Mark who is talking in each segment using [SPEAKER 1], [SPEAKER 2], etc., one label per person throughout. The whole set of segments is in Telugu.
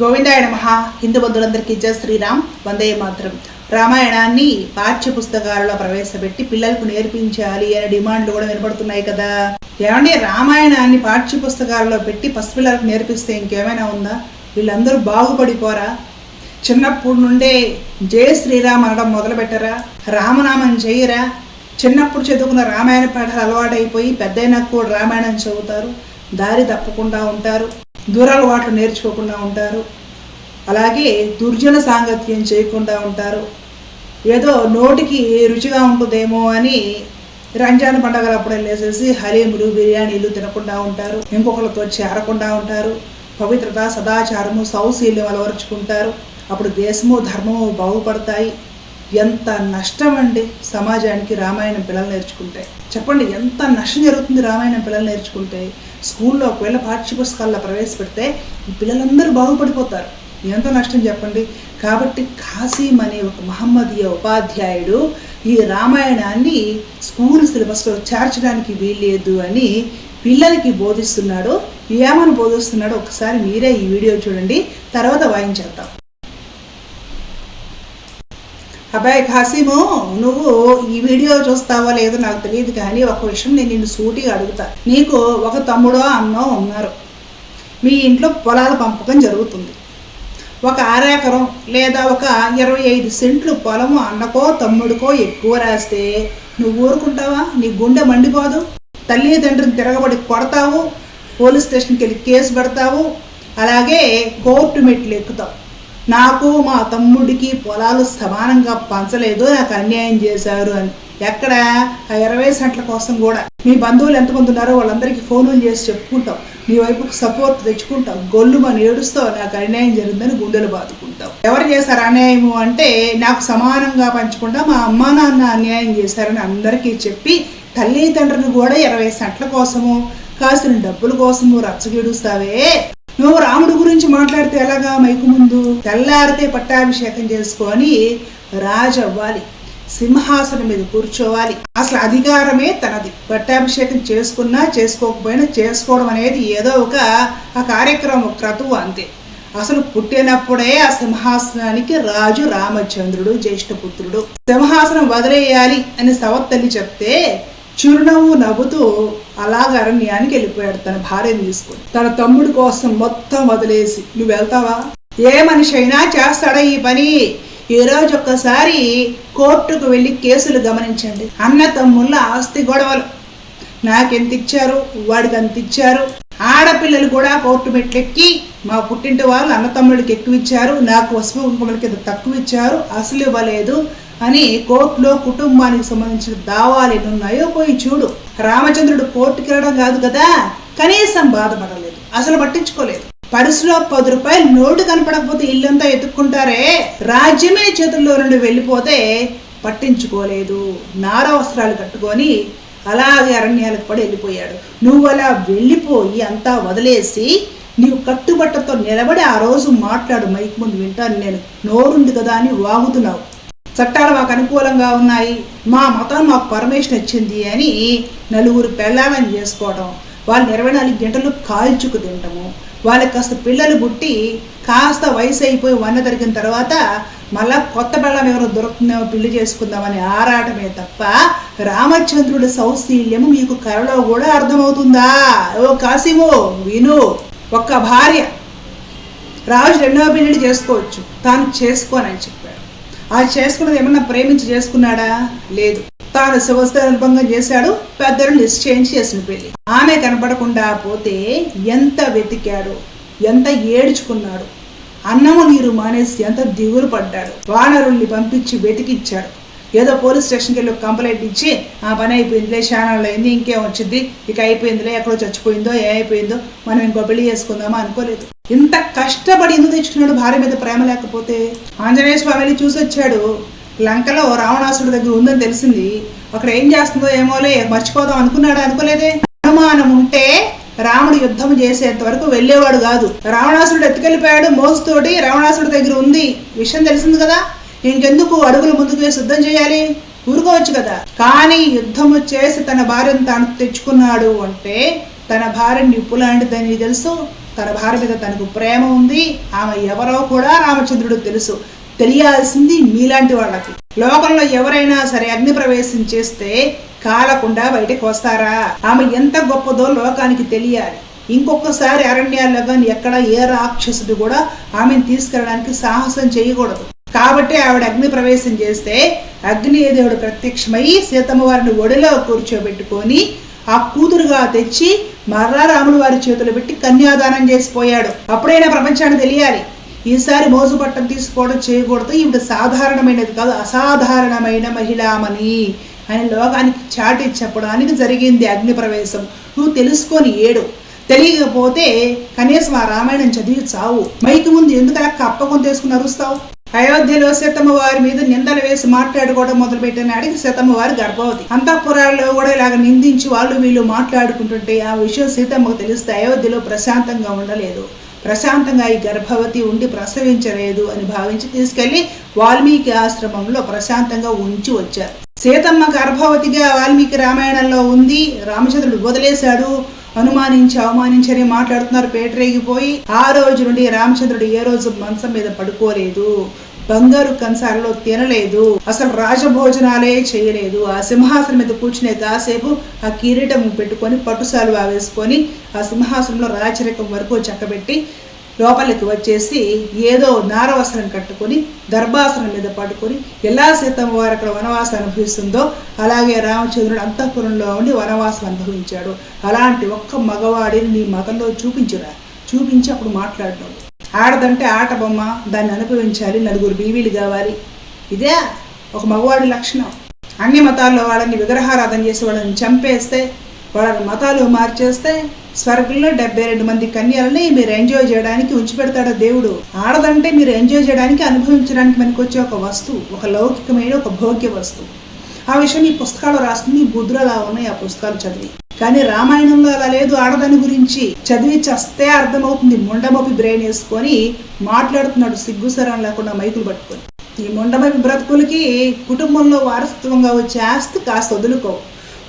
[SPEAKER 1] గోవిందాయ నమ. హిందూ బంధువులందరికీ జయ శ్రీరామ్. వందే మాత్రం. రామాయణాన్ని పాఠ్య పుస్తకాలలో ప్రవేశపెట్టి పిల్లలకు నేర్పించాలి అనే డిమాండ్లు కూడా వినపడుతున్నాయి కదా. ఏమండి రామాయణాన్ని పాఠ్య పుస్తకాలలో పెట్టి పసిపిల్లలకు నేర్పిస్తే ఇంకేమైనా ఉందా? వీళ్ళందరూ బాగుపడిపోరా? చిన్నప్పటి నుండే జయ శ్రీరామ్ అనడం మొదలుపెట్టరా? రామనామం చేయరా? చిన్నప్పుడు చదువుకున్న రామాయణ పాఠాలు అలవాటైపోయి పెద్దయినా కూడా రామాయణం చదువుతారు. దారి తప్పకుండా ఉంటారు. దూరాలవాట్లు నేర్చుకోకుండా ఉంటారు. అలాగే దుర్జన సాంగత్యం చేయకుండా ఉంటారు. ఏదో నోటికి రుచిగా ఉంటుందేమో అని రంజాన్ పండగలప్పుడు వెళ్ళేసేసి హలీములు బిర్యానీలు తినకుండా ఉంటారు. ఇంకొకరితో చేరకుండా ఉంటారు. పవిత్రత సదాచారము సౌశీల్యం అలవరుచుకుంటారు. అప్పుడు దేశము ధర్మము బాగుపడతాయి. ఎంత నష్టం అండి సమాజానికి రామాయణం పిల్లలు నేర్చుకుంటే? చెప్పండి ఎంత నష్టం జరుగుతుంది రామాయణం పిల్లలు నేర్చుకుంటే? స్కూల్లో ఒకవేళ పాఠ్యపుస్తకాల్లో ప్రవేశపెడితే ఈ పిల్లలందరూ బాగుపడిపోతారు. ఎంత నష్టం చెప్పండి? కాబట్టి కాసీం అనే ఒక మహమ్మదీయ ఉపాధ్యాయుడు ఈ రామాయణాన్ని స్కూల్ సిలబస్లో చేర్చడానికి వీల్లేదు అని పిల్లలకి బోధిస్తున్నాడు. ఏమని బోధిస్తున్నాడో ఒకసారి మీరే ఈ వీడియో చూడండి. తర్వాత వాయించేద్దాం అబ్బాయి ఖాసీము నువ్వు ఈ వీడియో చూస్తావో లేదో నాకు తెలియదు కానీ ఒక విషయం నేను నిన్ను సూటిగా అడుగుతా. నీకు ఒక తమ్ముడో అన్నో ఉన్నారు. మీ ఇంట్లో పొలాల పంపకం జరుగుతుంది. ఒక అరెకరం లేదా ఒక ఇరవై ఐదు సెంట్లు పొలము అన్నకో తమ్ముడికో ఎక్కువ రాస్తే నువ్వు ఊరుకుంటావా? నీ గుండె మండిపోదు. తల్లిదండ్రులను తిరగబడి కొడతావు. పోలీస్ స్టేషన్కి వెళ్ళి కేసు పెడతావు. అలాగే కోర్టు మెట్లు ఎక్కుతావు. నాకు మా తమ్ముడికి పొలాలు సమానంగా పంచలేదు నాకు అన్యాయం చేశారు అని. ఎక్కడ? ఇరవై సెంట్ల కోసం కూడా. మీ బంధువులు ఎంతమంది ఉన్నారో వాళ్ళందరికీ ఫోన్లు చేసి చెప్పుకుంటాం. మీ వైపుకు సపోర్ట్ తెచ్చుకుంటాం. గొల్లు మన ఏడుస్తావు నాకు అన్యాయం జరిగిందని గుండెలు బాదుకుంటాం ఎవరు చేశారు అన్యాయము అంటే నాకు సమానంగా పంచకుండా మా అమ్మ నాన్న అన్యాయం చేశారని అందరికీ చెప్పి తల్లిదండ్రులు కూడా ఇరవై సెంట్ల కోసము కాసిన డబ్బుల కోసము రచ్చగిడుస్తావే నువ్వు రాముడి గురించి మాట్లాడితే ఎలాగా మైకు ముందు? తెల్లారితే పట్టాభిషేకం చేసుకొని రాజు అవ్వాలి. సింహాసనం మీద కూర్చోవాలి. అసలు అధికారమే తనది. పట్టాభిషేకం చేసుకున్నా చేసుకోకపోయినా చేసుకోవడం అనేది ఏదో ఒక ఆ కార్యక్రమం క్రతువు అంతే. అసలు పుట్టినప్పుడే ఆ సింహాసనానికి రాజు రామచంద్రుడు జ్యేష్ఠపుత్రుడు సింహాసనం వదిలేయాలి అని సవత్తల్లి చెప్తే చిరునవ్వు నవ్వుతూ అలాగ అరణ్యానికి వెళ్ళిపోయాడు తన భార్యను తీసుకుని. తన తమ్ముడి కోసం మొత్తం వదిలేసి నువ్వు వెళ్తావా? ఏ మనిషి అయినా చేస్తాడా ఈ పని? ఈ రోజు ఒక్కసారి కోర్టుకు వెళ్ళి కేసులు గమనించండి. అన్న తమ్ముళ్ళ ఆస్తి గొడవలు. నాకెంత ఇచ్చారు? వాడికి అంత ఇచ్చారు. ఆడపిల్లలు కూడా కోర్టు మెట్లెక్కి మా పుట్టింటి వాళ్ళు అన్న తమ్ముడికి ఎక్కువ ఇచ్చారు. నాకు వసపు కుంకుమల కింద తక్కువ ఇచ్చారు. అసలు ఇవ్వలేదు. అని కోర్టులో కుటుంబానికి సంబంధించిన దావాలు ఎన్ని ఉన్నాయో పోయి చూడు. రామచంద్రుడు కోర్టుకి వెళ్ళడం కాదు కదా? కనీసం బాధపడలేదు. అసలు పట్టించుకోలేదు. పర్సులో పది రూపాయలు నోటు కనపడకపోతే ఇల్లంతా ఎత్తుక్కుంటారే? రాజ్యమే చేతుల్లో నుండి వెళ్ళిపోతే పట్టించుకోలేదు. నార వస్త్రాలు కట్టుకొని అలాగే అరణ్యాలకు పడి వెళ్ళిపోయాడు. నువ్వు అలా వెళ్ళిపోయి అంతా వదిలేసి నీవు కట్టుబట్టతో నిలబడి ఆ రోజు మాట్లాడు. మైక్ ముందు వింటాను నేను. నోరుంది కదా అని వాగుతున్నావు. చట్టాలు మాకు అనుకూలంగా ఉన్నాయి. మా మతం మాకు పర్మిషన్ ఇచ్చింది అని నలుగురు పెళ్ళాలని చేసుకోవడం వాళ్ళు ఇరవై నాలుగు గంటలు కాల్చుకు తినటము వాళ్ళకి కాస్త పిల్లలు పుట్టి కాస్త వయసు అయిపోయి వన్న తరిగిన తర్వాత మళ్ళా కొత్త బెళ్ళం ఎవరో దొరుకుతుందేమో పెళ్ళి చేసుకుందామని ఆరాటమే తప్ప రామచంద్రుడి సౌశీల్యము మీకు కరలో కూడా అర్థమవుతుందా? ఓ కాసిమో విను. ఒక్క భార్య. రాజు రెండవ పెళ్ళి చేసుకోవచ్చు. తాను చేసుకోనని చెప్పి ఆ చేసుకున్నది ఏమన్నా ప్రేమించి చేసుకున్నాడా? లేదు. తాను శివస్థానంభంగం చేశాడు పెద్దలు నిశ్చయించి చేసిన పెళ్ళి. ఆమె కనపడకుండా పోతే ఎంత వెతికాడు ఎంత ఏడ్చుకున్నాడు. అన్నము నీరు మానేసి ఎంత దిగులు పడ్డాడు. వానరుల్ని పంపించి వెతికిచ్చాడు. ఏదో పోలీస్ స్టేషన్కి వెళ్ళి కంప్లైంట్ ఇచ్చి ఆ పని అయిపోయిందిలే ఛానల్ అయింది ఇంకేం వచ్చింది? ఇక అయిపోయిందిలే ఎక్కడో చచ్చిపోయిందో ఏమైపోయిందో మనం ఇంకో పెళ్ళి చేసుకుందామా? అనుకోలేదు. ఇంత కష్టపడి ఎందుకు తెచ్చుకున్నాడు భార్య మీద ప్రేమ లేకపోతే? ఆంజనేయ స్వామిని చూసి వచ్చాడు. లంకలో రావణాసుడి దగ్గర ఉందని తెలిసింది. అక్కడ ఏం చేస్తుందో ఏమోలే మర్చిపోదాం అనుకున్నాడు అనుకోలేదే? అనుమానం ఉంటే రాముడు యుద్ధం చేసేంత వరకు వెళ్ళేవాడు కాదు. రావణాసురుడు ఎత్తుకెళ్ళిపోయాడు మోసుతోటి రావణాసుడి దగ్గర ఉంది. విషయం తెలిసింది కదా? ఇంకెందుకు అడుగులు ముందుకు వేసి యుద్ధం చేయాలి? ఊరుకోవచ్చు కదా? కానీ యుద్ధము చేసి తన భార్యను తాను తెచ్చుకున్నాడు అంటే తన భార్య నిప్పు లాంటిదని తెలుసు? తన భార్య మీద తనకు ప్రేమ ఉంది. ఆమె ఎవరో కూడా రామచంద్రుడు తెలుసు. తెలియాల్సింది మీలాంటి వాళ్ళకి. లోకంలో ఎవరైనా సరే అగ్ని ప్రవేశం చేస్తే కాలకుండా బయటకు వస్తారా? ఆమె ఎంత గొప్పదో లోకానికి తెలియాలి. ఇంకొకసారి అరణ్యాల్లో కానీ ఎక్కడ ఏ రాక్షసుడు కూడా ఆమెను తీసుకెళ్ళడానికి సాహసం చేయకూడదు. కాబట్టి ఆవిడ అగ్ని ప్రవేశం చేస్తే అగ్నిదేవుడు ప్రత్యక్షమై సీతమ్మ వారిని ఒడిలో కూర్చోబెట్టుకొని ఆ కూతురుగా తెచ్చి మర్రారాములు వారి చేతులు పెట్టి కన్యాదానం చేసిపోయాడు. అప్పుడైనా ప్రపంచానికి తెలియాలి. ఈసారి మోజు పట్టం తీసుకోవడం చేయకూడదు. ఈవిడ సాధారణమైనది కాదు అసాధారణమైన మహిళామణి అని లోకానికి చాటి చెప్పడానికి జరిగింది అగ్నిప్రవేశం. నువ్వు తెలుసుకొని ఏడు. తెలియకపోతే కనీసం ఆ రామాయణం చదివి చావు. మైకి ముందు ఎందుకు అలా కప్పకొని తీసుకుని అరుస్తావు? అయోధ్యలో సీతమ్మ వారి మీద నిందలు వేసి మాట్లాడుకోవడం మొదలుపెట్టిన నాడికి సీతమ్మ వారి గర్భవతి. అంతఃపురాల్లో కూడా ఇలాగ నిందించి వాళ్ళు వీళ్ళు మాట్లాడుకుంటుంటే ఆ విషయం సీతమ్మకు తెలిస్తే అయోధ్యలో ప్రశాంతంగా ఉండలేదు. ప్రశాంతంగా ఈ గర్భవతి ఉండి ప్రసవించలేదు అని భావించి తీసుకెళ్ళి వాల్మీకి ఆశ్రమంలో ప్రశాంతంగా ఉంచి వచ్చారు. సీతమ్మ గర్భవతిగా వాల్మీకి రామాయణంలో ఉంది. రామచంద్రుడు వదిలేశాడు. అనుమానించి అవమానించని మాట్లాడుతున్నారు. పేటరేగిపోయి ఆ రోజు నుండి రామచంద్రుడు ఏ రోజు మంచం మీద పడుకోలేదు. బంగారు కంసాలలో తినలేదు. అసలు రాజభోజనాలే చేయలేదు. ఆ సింహాసనం మీద కూర్చునే కాసేపు ఆ కిరీటం పెట్టుకొని పట్టుసాలు వేసుకొని ఆ సింహాసనంలో రాచరికం వరకు చక్కబెట్టి లోపలికి వచ్చేసి ఏదో నారవస్త్రం కట్టుకొని గర్భాసనం మీద పడుకొని ఎలా సీతమ్మ వారు అక్కడ వనవాసం అనుభవిస్తుందో అలాగే రామచంద్రుడు అంతఃపురంలో ఉండి వనవాసం అనుభవించాడు. అలాంటి ఒక్క మగవాడిని నీ మతంలో చూపించురా. చూపించి అప్పుడు మాట్లాడడం ఆడదంటే ఆట బొమ్మ దాన్ని అనుభవించాలి నలుగురు బీవీలు కావాలి. ఇదే ఒక మగవాడి లక్షణం. అన్ని మతాల్లో వాళ్ళని విగ్రహారాధన చేసి వాళ్ళని చంపేస్తే వాళ్ళని మతాలు మార్చేస్తే స్వర్గంలో డెబ్బై రెండు మంది కన్యలని మీరు ఎంజాయ్ చేయడానికి ఉంచి పెడతాడు దేవుడు. ఆడదంటే మీరు ఎంజాయ్ చేయడానికి అనుభవించడానికి మనకు వచ్చే ఒక వస్తువు ఒక లౌకికమైన ఒక భోగ్య వస్తువు ఆ విషయం ఈ పుస్తకాలు రాస్తుంది బుద్ధులు అలా ఉన్నాయి ఆ పుస్తకాలు చదివి. కానీ రామాయణంలో అలా లేదు ఆడదాని గురించి చదివి చస్తే అర్థమవుతుంది. ముండమపి బ్రెయిన్ వేసుకొని మాట్లాడుతున్నాడు సిగ్గుసరం లేకుండా మైకులు పట్టుకొని. ఈ ముండమపి బ్రతుకులకి కుటుంబంలో వారసత్వంగా వచ్చే ఆస్తి కాస్త వదులుకోవు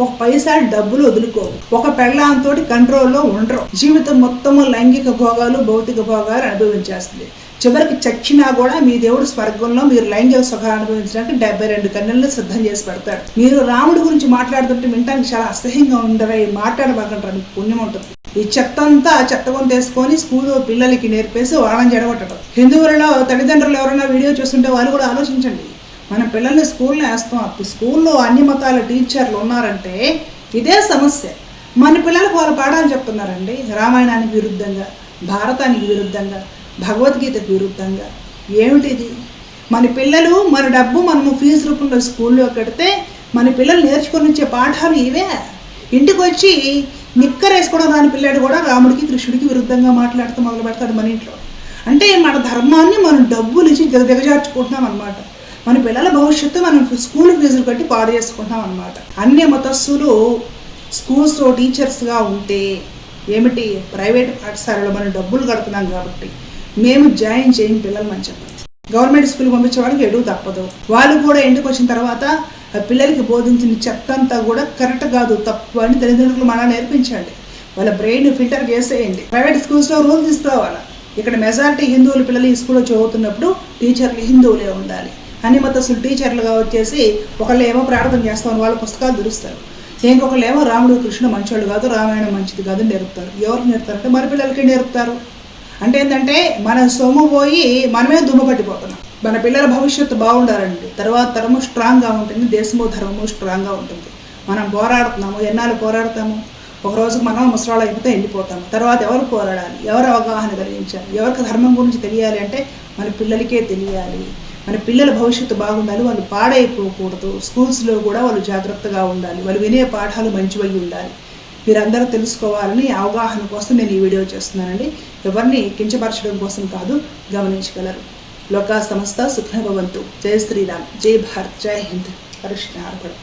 [SPEAKER 1] ఒక పైసా డబ్బులు వదులుకోవు ఒక పెళ్ళాంతో కంట్రోల్లో ఉండరు. జీవితం మొత్తము లైంగిక భోగాలు భౌతిక భోగాలు అనుభవించేస్తుంది. చివరికి చచ్చినా కూడా మీ దేవుడు స్వర్గంలో మీరు లైంగిక సుఖాలు అనుభవించడానికి డెబ్బై రెండు కన్నులను సిద్ధం చేసి పెడతాడు. మీరు రాముడి గురించి మాట్లాడుతుంటే వినటానికి చాలా అసహ్యంగా ఉండరా? మాట్లాడబాకంటారు మీకు పుణ్యం ఉంటుంది. ఈ చెత్త అంతా చెత్త కొని తీసుకొని స్కూల్ పిల్లలకి నేర్పేసి వాళ్ళని జడగొట్టడం. హిందువులలో తల్లిదండ్రులు ఎవరైనా వీడియో చూస్తుంటే వాళ్ళు కూడా ఆలోచించండి. మన పిల్లల్ని స్కూల్లో వేస్తాం. అప్పుడు స్కూల్లో అన్ని మతాల టీచర్లు ఉన్నారంటే ఇదే సమస్య. మన పిల్లలకు వాళ్ళు పాఠాలు చెప్తున్నారండి. రామాయణానికి విరుద్ధంగా భారతానికి విరుద్ధంగా భగవద్గీతకు విరుద్ధంగా. ఏమిటిది మన పిల్లలు మన డబ్బు మనము ఫీజు రూపంలో స్కూల్లో కడితే మన పిల్లలు నేర్చుకొని వచ్చే పాఠాలు ఇవే. ఇంటికి వచ్చి నిక్కరేసుకోవడం రాని పిల్లాడు కూడా రాముడికి కృష్ణుడికి విరుద్ధంగా మాట్లాడుతూ మొదలు పెడతాడు మన ఇంట్లో. అంటే మన ధర్మాన్ని మనం డబ్బులు ఇచ్చి దిగజార్చుకుంటున్నాం అనమాట మన పిల్లల భవిష్యత్తు మనం స్కూల్ ఫీజులు కట్టి పాడు చేసుకుంటాం అనమాట అన్ని మతస్థులు స్కూల్స్లో టీచర్స్గా ఉంటే ఏమిటి? ప్రైవేట్ పాఠశాలలో మనం డబ్బులు కడుతున్నాం కాబట్టి మేము జాయిన్ చేయని పిల్లలు అని చెప్పండి గవర్నమెంట్ స్కూల్ పంపించే వాళ్ళకి ఎడుగు తప్పదు. వాళ్ళు కూడా ఇంటికి వచ్చిన తర్వాత ఆ పిల్లలకి బోధించిన చెత్త అంతా కూడా కరెక్ట్ కాదు తప్పు అని తల్లిదండ్రులు మనం నేర్పించండి వాళ్ళ బ్రెయిన్ ఫిల్టర్ చేసేయండి. ప్రైవేట్ స్కూల్స్లో రూల్ తీసుకురావాలి ఇక్కడ మెజారిటీ హిందువుల పిల్లలు ఈ స్కూల్లో చదువుతున్నప్పుడు టీచర్లు హిందువులే ఉండాలి. అన్ని మతస్థులు టీచర్లుగా వచ్చేసి ఒకళ్ళు ఏమో ప్రార్థన చేస్తామని వాళ్ళ పుస్తకాలు దురుస్తారు. ఇంకొకళ్ళు ఏమో రాముడు కృష్ణుడు మంచోళ్ళు కాదు రామాయణం మంచిది కాదు అని నేర్పుతారు. ఎవరు నేర్పుతారంటే మన పిల్లలకి నేర్పుతారు? అంటే ఏంటంటే మన సొమ్ము పోయి మనమే దుమ్మపట్టిపోతున్నాం మన పిల్లల భవిష్యత్తు బాగుండాలండి. తర్వాత తరము స్ట్రాంగ్గా ఉంటుంది దేశము ధర్మము స్ట్రాంగ్గా ఉంటుంది. మనం పోరాడుతున్నాము ఎన్నాళ్ళు పోరాడతాము? ఒకరోజు మనం ముసలాళ్ళు అయిపోతే వెళ్ళిపోతాము తర్వాత ఎవరు పోరాడాలి? ఎవరు అవగాహన కలిగించాలి? ఎవరికి ధర్మం గురించి తెలియాలి అంటే మన పిల్లలకే తెలియాలి. మన పిల్లల భవిష్యత్తు బాగుండాలి వాళ్ళు పాడైపోకూడదు. స్కూల్స్లో కూడా వాళ్ళు జాగ్రత్తగా ఉండాలి. వాళ్ళు వినే పాఠాలు మంచివై ఉండాలి. మీరందరూ తెలుసుకోవాలని అవగాహన కోసం నేను ఈ వీడియో చేస్తున్నానండి. ఎవరిని కించపరచడం కోసం కాదు గమనించగలరు. లోకా సంస్థ సుఖ్నభవంతు జయ శ్రీరామ్. జై భారత్. జై హింద్. కృష్ణ అర్పణ